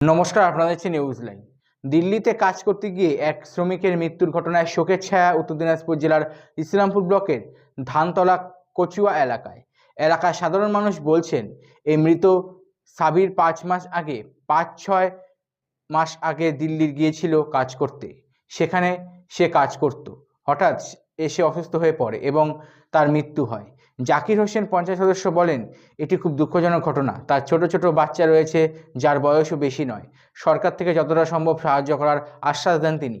নমস্কার, আপনারা দেখছেন নিউজ লাইন দিল্লিতে কাজ করতে গিয়ে এক শ্রমিকের মৃত্যুর ঘটনায় শোকের ছায়া উত্তর দিনাজপুর জেলার ইসলামপুর ব্লকের ধানতলা কচুয়া এলাকায়। এলাকার সাধারণ মানুষ বলছেন, এই মৃত সাবির পাঁচ মাস আগে, পাঁচ ছয় মাস আগে দিল্লি গিয়েছিল কাজ করতে। সেখানে সে কাজ করত। হঠাৎ এসে অসুস্থ হয়ে পড়ে এবং তার মৃত্যু হয়। জাকির হোসেন পঞ্চায়েত সদস্য বলেন, এটি খুব দুঃখজনক ঘটনা। তার ছোট ছোট বাচ্চা রয়েছে, যার বয়সও বেশি নয়। সরকার থেকে যতটা সম্ভব সাহায্য করার আশ্বাস দেন তিনি।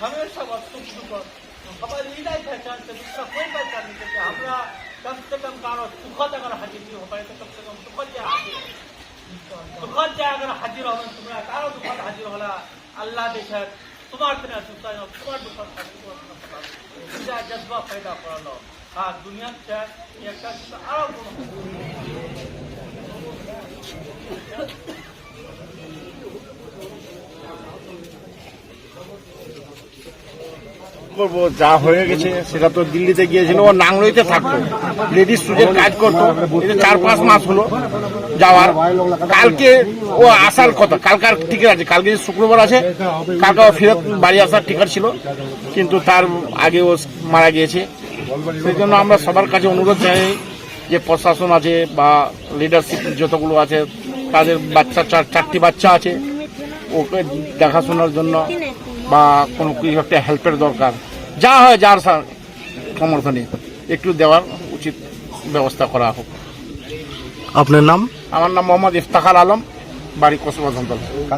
हमेशा वस्तु के ऊपर हमारी ये नहीं पहचान से दूसरा कोई पहचान नहीं करते हमरा कम से कम कारो सुखद अगर हाजिर नहीं हो पाए तो कम से कम सुखद जाए हाजिर हो। सुखद जाए अगर हाजिर हो तुम्हारा कारो दुखद हाजिर होला अल्लाह देखे তোমার দিনে সুস্থ তোমার দুঃখ যা জজবা पैदा করালো আর দুনিয়ার চায় একটা কিন্তু আরো কোনো করব, যা হয়ে গেছে, সেটা তো দিল্লিতে গিয়েছিল, ও নাংলইতে থাকতো। লেডিস স্টুডেন্ট কাজ করতো চার পাঁচ মাস হলো যাওয়ার। কালকে ও আসার কথা কালকার টিকিট আছে, কালকে শুক্রবার আছে, কালকে ও ফেরত বাড়ি আসার টিকিট ছিল, কিন্তু তার আগে ও মারা গিয়েছে। সেই জন্য আমরা সবার কাছে অনুরোধ জানাই যে প্রশাসন আছে বা লিডারশিপ যতগুলো আছে, তাদের বাচ্চা, চার চারটি বাচ্চা আছে, ওকে দেখাশোনার জন্য বা কোনো কিছু একটা হেল্পের দরকার যা হয় যার সমর্থনে একটু দেওয়ার উচিত ব্যবস্থা করা হোক। আপনার নাম? আমার নাম মোহাম্মদ ইফতাখার আলম বাড়ি কসবা ধনতলা